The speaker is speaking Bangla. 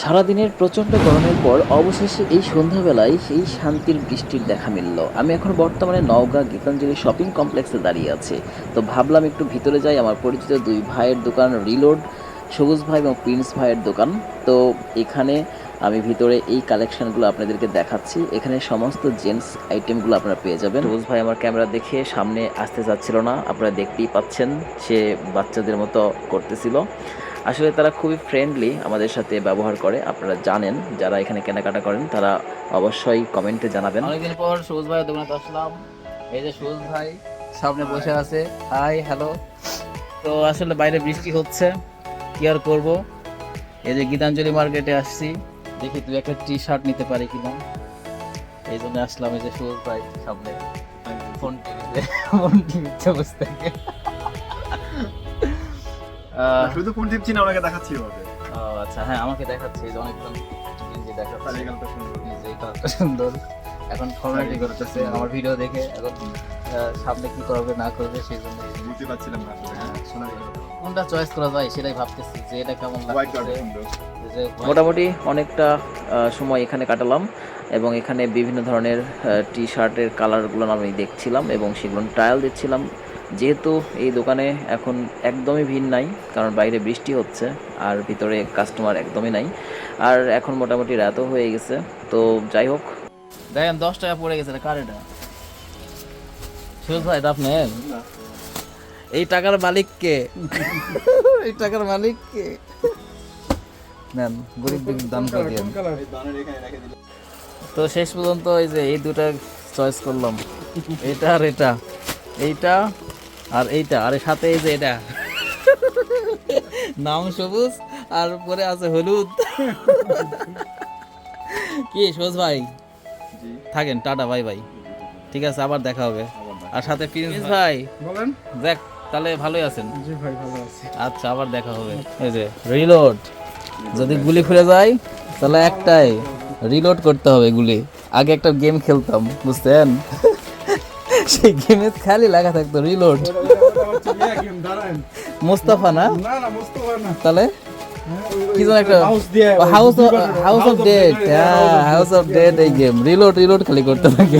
সারাদিনের প্রচণ্ড গরমের পর অবশেষে এই সন্ধ্যাবেলায় সেই শান্তির বৃষ্টির দেখা মিলল। আমি এখন বর্তমানে নওগাঁ গীতাঞ্জলি শপিং কমপ্লেক্সে দাঁড়িয়ে আছি। তো ভাবলাম একটু ভিতরে যাই, আমার পরিচিত দুই ভাইয়ের দোকান রিলোড, সবুজ ভাই এবং প্রিন্স ভাইয়ের দোকান। তো এখানে আমি ভিতরে এই কালেকশনগুলো আপনাদেরকে দেখাচ্ছি। এখানে সমস্ত জেন্টস আইটেমগুলো আপনারা পেয়ে যাবেন। সবুজ ভাই আমার ক্যামেরা দেখে সামনে আসতে চাচ্ছিল না, আপনারা দেখতেই পাচ্ছেন, সে বাচ্চাদের মতো করতেছিল। আসলে তারা খুবই ফ্রেন্ডলি আমাদের সাথে ব্যবহার করে, আপনারা জানেন, যারা এখানে কেনাকাটা করেন, তারা অবশ্যই কমেন্টে জানাবেন। অনেকদিন পর সুজ ভাই দোকানে আসলাম। এই যে সবুজ ভাই সামনে বসে আছে। হাই হ্যালো তো আসলে বাইরে বৃষ্টি হচ্ছে, কি আর করব? এই যে গীতাঞ্জলি মার্কেটে আসছি, দেখি তুই একটা টি শার্ট নিতে পারি কিনা এই জন্য আসলাম এই যে সুজ ভাই সামনে। ফোন টিভিতে ফোন টিভিতে বসে থেকে। শুধু কোন টিপছি না ওনাকে দেখাচ্ছি ওকে ও আচ্ছা হ্যাঁ আমাকে দেখাচ্ছে এই যে অনেকক্ষণ গেঞ্জি দেখাচ্ছে। এই যে কালারটা সুন্দর। এখন ফর্মালিটি করতেছে আমার ভিডিও দেখে এখন সামনে কি করবে না করবে সেই জন্য বুঝতে পারছিলাম না হ্যাঁ। শোনা গেল। কোনটা চয়েস করা যায় সেটাই ভাবতেছি যে এটা কেমন লাগছে মোটামুটি অনেকটা সময় এখানে কাটালাম এবং এখানে বিভিন্ন ধরনের টি শার্টের কালারগুলো আমি দেখছিলাম এবং সেগুলো ট্রায়াল দিচ্ছিলাম। যেহেতু এই দোকানে এখন একদমই ভিড় নাই কারণ বাইরে বৃষ্টি হচ্ছে আর ভিতরে কাস্টমার একদমই নাই। আর এখন মোটামুটি রাতও হয়ে গেছে তো যাই হোক। দেখেন দশ টাকা পড়ে গেছে কার এটা? ভাই আপনার এই টাকার মালিক কে? এই টাকার মালিক কে? নেন গরিব দান করে দিল তো শেষ পর্যন্ত এই যে এই দুটা চয়েস করলাম। এটা আর এটা। এইটা আর এইটা আর সাথে এই যে এটা। নাম সবুজ আর পরে আছে হলুদ। কি সবুজ ভাই? থাকেন টাটা বাই বাই। ঠিক আছে আবার দেখা হবে। আর সাথে প্রিন্স ভাই। বলেন। দেখ তাহলে ভালোই আছেন। জি ভাই ভালো আছি। আচ্ছা আবার দেখা হবে। এই যে রিলোড যদি গুলি খুলে যায় তাহলে একটাই রিলোড করতে হবে গুলি। আগে একটা গেম খেলতাম বুঝছেন সেই গেমে খালি লাগা থাকতো রিলোড মোস্তাফা না? তাহলে? কি যেন একটা হাউস হাউস অফ ডেট হ্যাঁ হাউস অফ ডেট এই গেম রিলোড রিলোড খালি করতে থাকে।